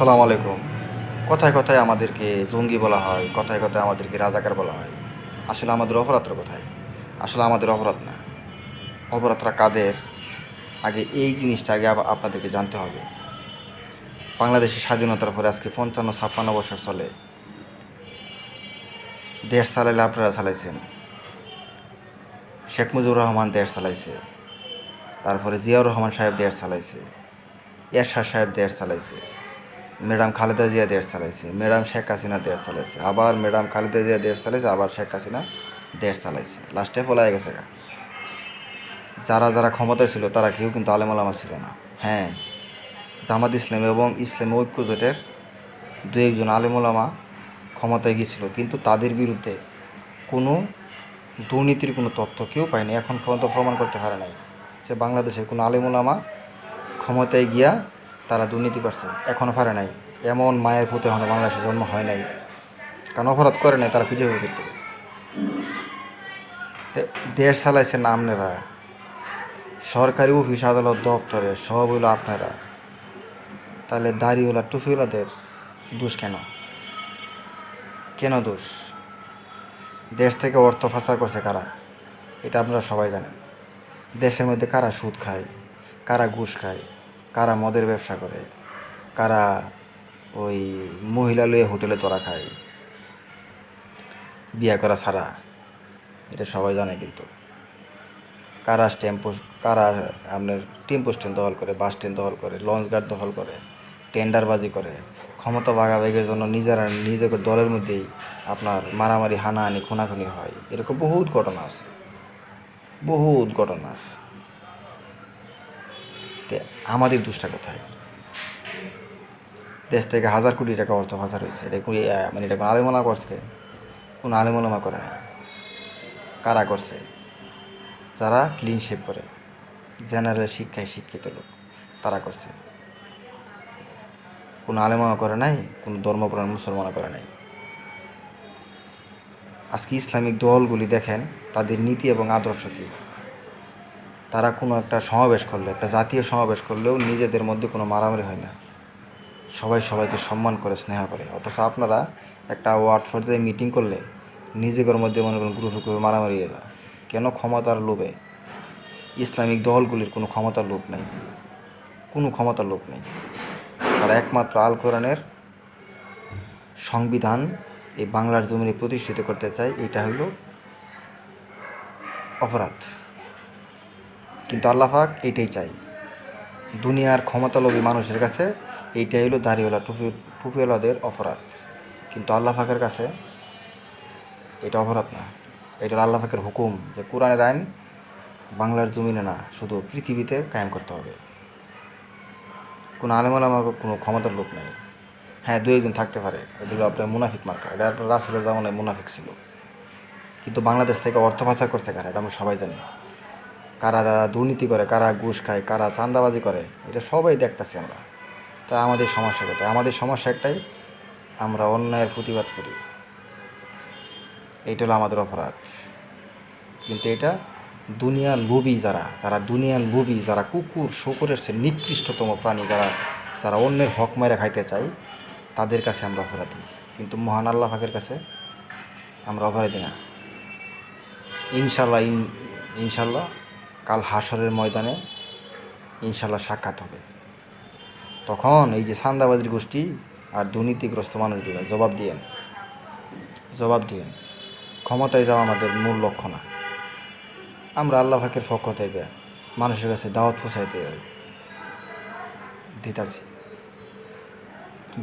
আসসালামু আলাইকুম। কথায় কথায় আমাদেরকে জঙ্গি বলা হয়, কথায় কথায় আমাদেরকে রাজাকার বলা হয়। আসলে আমাদের অপরাধটা কোথায়? আসলে আমাদের অপরাধ না। অপরাধটা কাদের? আগে এই জিনিসটা আগে আপ- আপনাদেরকে জানতে হবে। বাংলাদেশের স্বাধীনতার পরে আজকে পঞ্চান্ন, ছাপ্পান্ন বছর চলে। দেশ চালাইলে আপনারা চালাইছেন। শেখ মুজিবুর রহমান দেশ চালাইছে। তারপরে জিয়াউর রহমান সাহেব দেশ চালাইছে। এরশাদ সাহেব দেশ চালাইছে। ম্যাডাম খালেদা জিয়া দেশ চালাইছে, ম্যাডাম শেখ হাসিনা দেশ চালাইছে, আবার ম্যাডাম খালেদা জিয়া দেশ চালাইছে, আবার শেখ হাসিনা দেশ চালাইছে। লাস্টে পলায় গেছে যারা যারা ক্ষমতায় ছিল, তারা কেউ কিন্তু আলেমালামা ছিল না। হ্যাঁ জামাত ইসলাম এবং ইসলামী ঐক্য জোটের দু একজন আলেমুলামা ক্ষমতায় গিয়েছিল, কিন্তু তাদের বিরুদ্ধে কোনো দুর্নীতির কোনো তথ্য কেউ পায়নি। এখন পর্যন্ত প্রমাণ করতে পারে নাই যে বাংলাদেশের কোনো আলেমুলামা ক্ষমতায় গিয়া তারা দুর্নীতি করছে এখনও পারে নাই। এমন মায়ের পুঁতে এখনও বাংলাদেশে জন্ম হয় নাই। কারণ অপরাধ করে নাই, তারা খুঁজে বের করতে দেশ চালাইছেন আপনারা সরকারি অফিস, আদালত, দপ্তরে, সব হইল আপনারা। তাহলে দাড়িওয়ালা টুফিওয়ালাদের দোষ কেন? কেন দোষ? দেশ থেকে অর্থ পাচার করছে কারা? এটা আপনারা সবাই জানেন। দেশের মধ্যে কারা সুদ খায়? কারা ঘুষ খায়? কারা মদের ব্যবসা করে, কারা ওই মহিলা লয়ে হোটেলে তোরা খায়, বিয়া করা ছাড়া, এটা সবাই জানে কিন্তু। কারা টেম্পো কারা আপনার টেম্পো স্ট্যান্ড দখল করে, বাস স্ট্যান্ড দখল করে, লঞ্চ গার্ড দখল করে, টেন্ডারবাজি করে, ক্ষমতা ভাগাভাগির জন্য নিজেরা নিজেদের দলের মধ্যেই আপনার মারামারি, হানাহানি, খুনাখুনি হয়। এরকম বহুত ঘটনা আছে। বহুত ঘটনা আছে। তে আমাদের দুষ্টা কোথায়? দেশ থেকে হাজার কোটি টাকা অর্থ পাচার হয়েছে এটা ইয়া, মানে এটা কোনো আলেমনা করছে? কোনো আলেমনামা করে না কারা করছে? যারা ক্লিন শেপ করে। জেনারেল শিক্ষায় শিক্ষিত লোক। তারা করছে। কোনো আলেমনা করে নাই কোনো ধর্মপ্রাণ মুসলমানও করে নাই। আজকে ইসলামিক দলগুলি দেখেন তাদের নীতি এবং আদর্শ কী? তারা কোনো একটা সমাবেশ করলে, একটা জাতীয় সমাবেশ করলেও নিজেদের মধ্যে কোনো মারামারি হয় না। সবাই সবাইকে সম্মান করে, স্নেহ করে। অথচ আপনারা একটা ওয়ার্ড পর্যায়ে মিটিং করলে নিজেদের মধ্যে মনে করেন গ্রুপে গ্রুপে মারামারি হয়ে যায়। কেন ক্ষমতার লোভে? ইসলামিক দলগুলির কোনো ক্ষমতার লোভ নেই। কোনো ক্ষমতার লোভ নেই। তারা একমাত্র আল কোরআনের সংবিধান এই বাংলার জমিনে প্রতিষ্ঠিত করতে চায়, এটা হলো অপরাধ। কিন্তু আল্লাহাক এইটাই চাই। দুনিয়ার ক্ষমতালোভী মানুষের কাছে এইটাই হলো দাড়িওয়ালা টুপি টুপিওয়ালাদের অপরাধ। কিন্তু আল্লাহ পাকের কাছে এটা অপরাধ না। এটা আল্লাহ পাকের হুকুম যে কোরআনের আইন বাংলার জমিনে না, শুধু পৃথিবীতে কায়েম করতে হবে। কোনো আলেমাল আমার কোনো ক্ষমতার লোক নেই। হ্যাঁ দু একজন থাকতে পারে। এটা হলো আপনার মুনাফিক মার্কা। এটা আপনার রাসুলের জামানায় মুনাফিক ছিল। কিন্তু বাংলাদেশ থেকে অর্থ পাচার করছে কারা? এটা আমরা সবাই জানি। কারা দাদা দুর্নীতি করে, কারা ঘুষ খায়, কারা চাঁদাবাজি করে, এটা সবাই দেখতেছি আমরা। তা আমাদের সমস্যা কোথায়? আমাদের সমস্যা একটাই, আমরা অন্যায়ের প্রতিবাদ করি। এইটা হলো আমাদের অপরাধ। কিন্তু এটা দুনিয়ার লোভী যারা যারা দুনিয়ার লোভী, যারা কুকুর, শকুরের সে নিকৃষ্টতম প্রাণী, যারা যারা অন্যের হক মেরে খাইতে চাই তাদের কাছে আমরা অপরাধী। কিন্তু মহান আল্লাহ ফাঁকের কাছে আমরা অপরাধী না। ইনশাল্লাহ, ইন, ইনশাল্লাহ কাল হাসরের ময়দানে ইনশাল্লাহ সাক্ষাৎ হবে। তখন এই যে সান্দাবাজির গোষ্ঠী আর দুর্নীতিগ্রস্ত মানুষগুলো, জবাব দিয়েন জবাব দিয়েন ক্ষমতায় যাওয়া আমাদের মূল লক্ষ্য না। আমরা আল্লাহ ফাঁকের পক্ষ থেকে মানুষের কাছে দাওয়াত পৌঁছাইতে দিতাছি।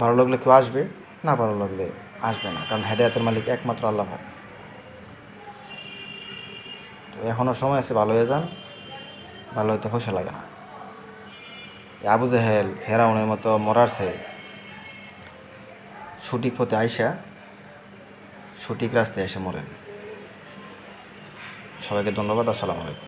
ভালো লাগলে কেউ আসবে, না ভালো লাগলে আসবে না, কারণ হেদায়তের মালিক একমাত্র আল্লাহ তো এখনও সময় আছে, ভালো হয়ে যান। ভালো হইতে পয়সা লাগে না। আবু জাহেল, ফেরাউনের মতো মরারছে সঠিক পথে আইসা সঠিক রাস্তায় এসে মরেন। সবাইকে ধন্যবাদ, আসসালামু আলাইকুম।